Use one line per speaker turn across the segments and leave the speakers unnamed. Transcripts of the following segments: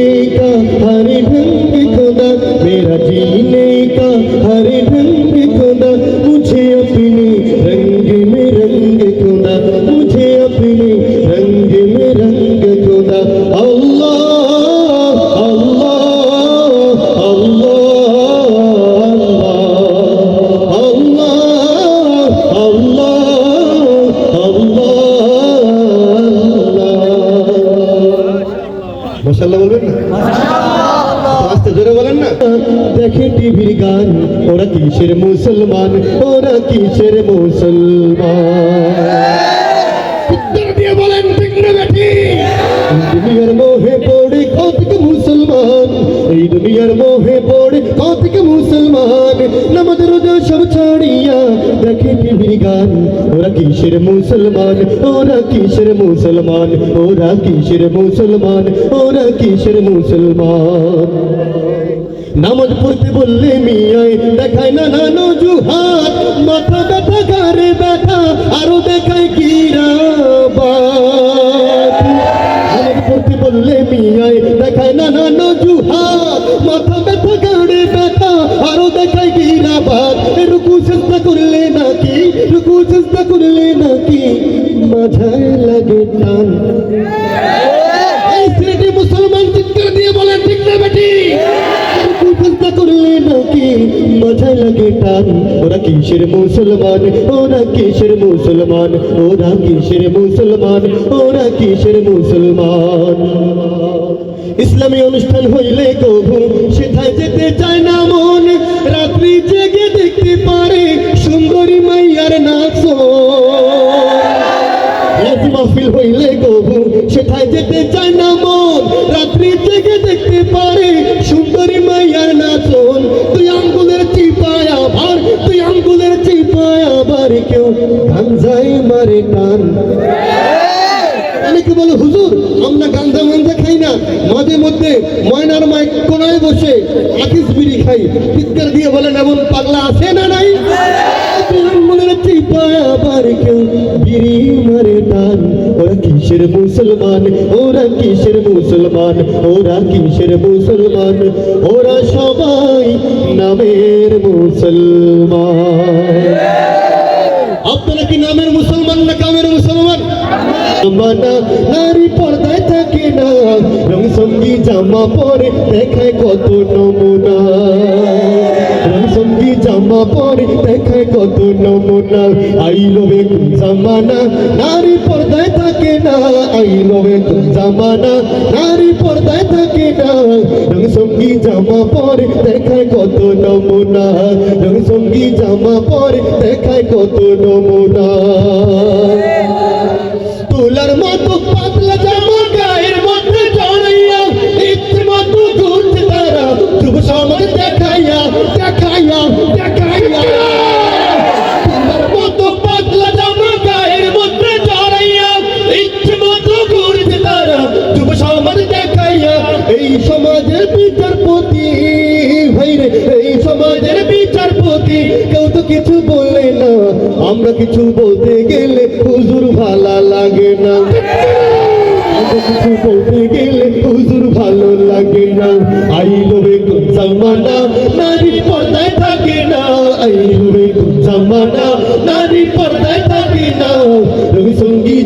जीने का हर ढंग खुदा मेरा जीने का हर দেখে টিভির গান, ওরা কিসের মুসলমান, ওরা কিসের মুসলমান? মোহে পড়ে কতক মুসলমান, এই দুনিয়ার মোহে পড়ে কতক মুসলমান। নামাজ, রোজা সব দেখে মুসলমান? ওরা কিসের মুসলমান? ওরা কিসের মুসলমান? ওরা কিসের মুসলমান? নামাজ পড়তে বললে মিয়ায় দেখায় না নানো জুহাত মাথা ব্যথা ঘরে করলে মাঝায় লাগে টান। মুসলমান চিৎকার দিয়ে বলেন, ঠিক না বেটি? ইসলামী অনুষ্ঠান হইলে কবু, সেথায় যেতে চায় না মন। রাত্রি জেগে দেখতে পারে হইলে কবু সেথায় যেতে চায় না মন। রাত্রি জেগে দেখতে পারে সুন্দরী মাইয়ার নাচন। তুই আঙ্গুলের চিপায় আবার তুই আঙ্গুলের চিপায় আবার কেউ গাঞ্জাই মারে টান। অনেকে বলে, হুজুর, আমরা গাঞ্জা মাঞ্জা খাই না। মাঝে মধ্যে ময়নার মাই কোনায় বসে আকিস বিড়ি খাই। চিৎকার দিয়ে বলেন, এমন পাগলা আছে না নাই? আবার কেউ বিড়ি মারে টান। কিসের মুসলমান? ওরা কিসের মুসলমান? ওরা কিসের মুসলমান? ওরা সবাই নামের মুসলমান। আপনারা কি নামের মুসলমান না কামের মুসলমান? নারী পর্দায় থাকে না। রং সঙ্গী জামা পরে দেখায় কত নমুনা। রং সঙ্গী জামা পরে দেখায় কত নমুনা। আই লোভে জামানা? নারী পর্দায় থাকে না আইলো লোভে জামানা, নারী পর্দায় থাকে না। রং সঙ্গী জামা পরে দেখায় কত নমুনা। রং সঙ্গী জামা পরে দেখায় কত নমুনা। সমাজের বিচারপতি। ভাইরে এই সমাজের বিচারপতি। কেউ তো কিছু বললে না। আমরা কিছু বলতে গেলে হুজুর ভালা লাগে না। কিছু বলতে গেলে হুজুর ভালো লাগে না। আইলো রে জামানা নারী পর্দায় থাকে না। আইলো কোন জামানা নারী পর্দায়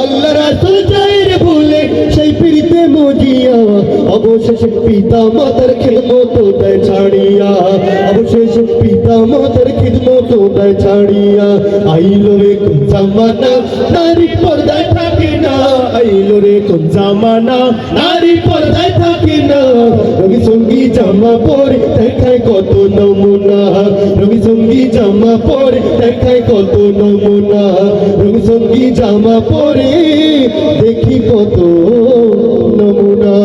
আল্লাহ রাসুল চাইর ভুলে সেই পিড়িতে মজিয়া, অবশেষে পিতা মাতার খিদমত দেয় ছাড়িয়া, অবশেষে পিতা মাতার খিদমত দেয় ছাড়িয়া, আইলো রে কোন জামানা, নারী পর্দায় থাকে না, আইলো রে কোন জামানা, নারী পর্দায় থাকে না জামা পরে দেখায় কত নমুনা। রবি সঙ্গী জামা পরে দেখায় কত নমুনা। রবি সঙ্গী জামা পরে, দেখি কত নমুনা।